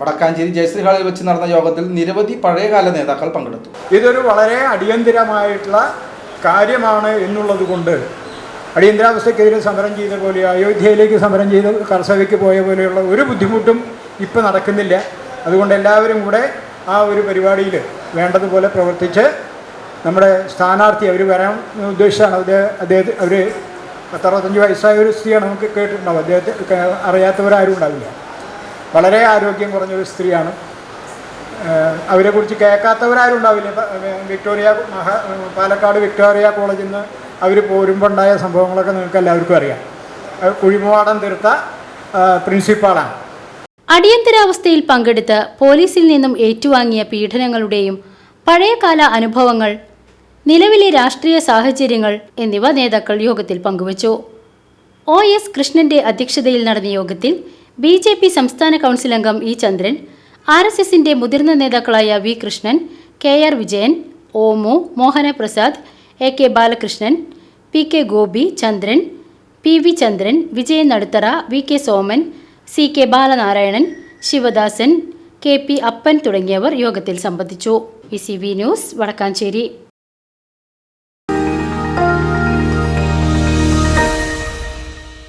വടക്കാഞ്ചേരി ജയശ്രീ ഹാളിൽ വെച്ച് നടന്ന യോഗത്തിൽ നിരവധി പഴയകാല നേതാക്കൾ പങ്കെടുത്തു. ഇതൊരു വളരെ അടിയന്തിരമായിട്ടുള്ള കാര്യമാണ് എന്നുള്ളത് കൊണ്ട് അടിയന്തരാവസ്ഥക്കെതിരെ സമരം ചെയ്ത പോലെ അയോധ്യയിലേക്ക് സമരം ചെയ്ത് കർഷകയ്ക്ക് പോയ പോലെയുള്ള ഒരു ബുദ്ധിമുട്ടും ഇപ്പം നടക്കുന്നില്ല. അതുകൊണ്ട് എല്ലാവരും കൂടെ ആ ഒരു പരിപാടിയിൽ വേണ്ടതുപോലെ പ്രവർത്തിച്ച് നമ്മുടെ സ്ഥാനാർത്ഥി അവർ വരാൻ ഉദ്ദേശിച്ചാണ് അദ്ദേഹം അദ്ദേഹത്തെ അവർ പത്തറുപത്തഞ്ച് വയസ്സായ ഒരു സ്ത്രീയാണ് നമുക്ക് കേട്ടിട്ടുണ്ടാവും. അദ്ദേഹത്തെ അറിയാത്തവരാരും ഉണ്ടാവില്ല. വളരെ ആരോഗ്യം കുറഞ്ഞൊരു സ്ത്രീയാണ്. അവരെ കുറിച്ച് കേൾക്കാത്തവരാരും ഉണ്ടാവില്ല വിക്ടോറിയ മഹാ പാലക്കാട് വിക്ടോറിയ കോളേജിൽ നിന്ന് അവർ പോരുമ്പോൾ ഉണ്ടായ സംഭവങ്ങളൊക്കെ നിങ്ങൾക്ക് എല്ലാവർക്കും അറിയാം. കുഴിമുവാടം തീർത്ത പ്രിൻസിപ്പാളാണ്. അടിയന്തരാവസ്ഥയിൽ പങ്കെടുത്ത് പോലീസിൽ നിന്നും ഏറ്റുവാങ്ങിയ പീഡനങ്ങളുടെയും പഴയകാല അനുഭവങ്ങൾ നിലവിലെ രാഷ്ട്രീയ സാഹചര്യങ്ങൾ എന്നിവ നേതാക്കൾ യോഗത്തിൽ പങ്കുവച്ചു. ഒ. എസ്. കൃഷ്ണന്റെ അധ്യക്ഷതയിൽ നടന്ന യോഗത്തിൽ ബി ജെ പി സംസ്ഥാന കൗൺസിൽ അംഗം ഇ ചന്ദ്രൻ ആർ എസ് എസിന്റെ മുതിർന്ന നേതാക്കളായ V Krishnan K R Vijayan Omu Mohana Prasad A K Balakrishnan P K Gopi Chandran P V Chandran Vijayan Naduthara V K Soman C K Balanarayanan Sivadasan K P Appan തുടങ്ങിയവർ യോഗത്തിൽ സംബന്ധിച്ചു. V C V news Vadakkanchery.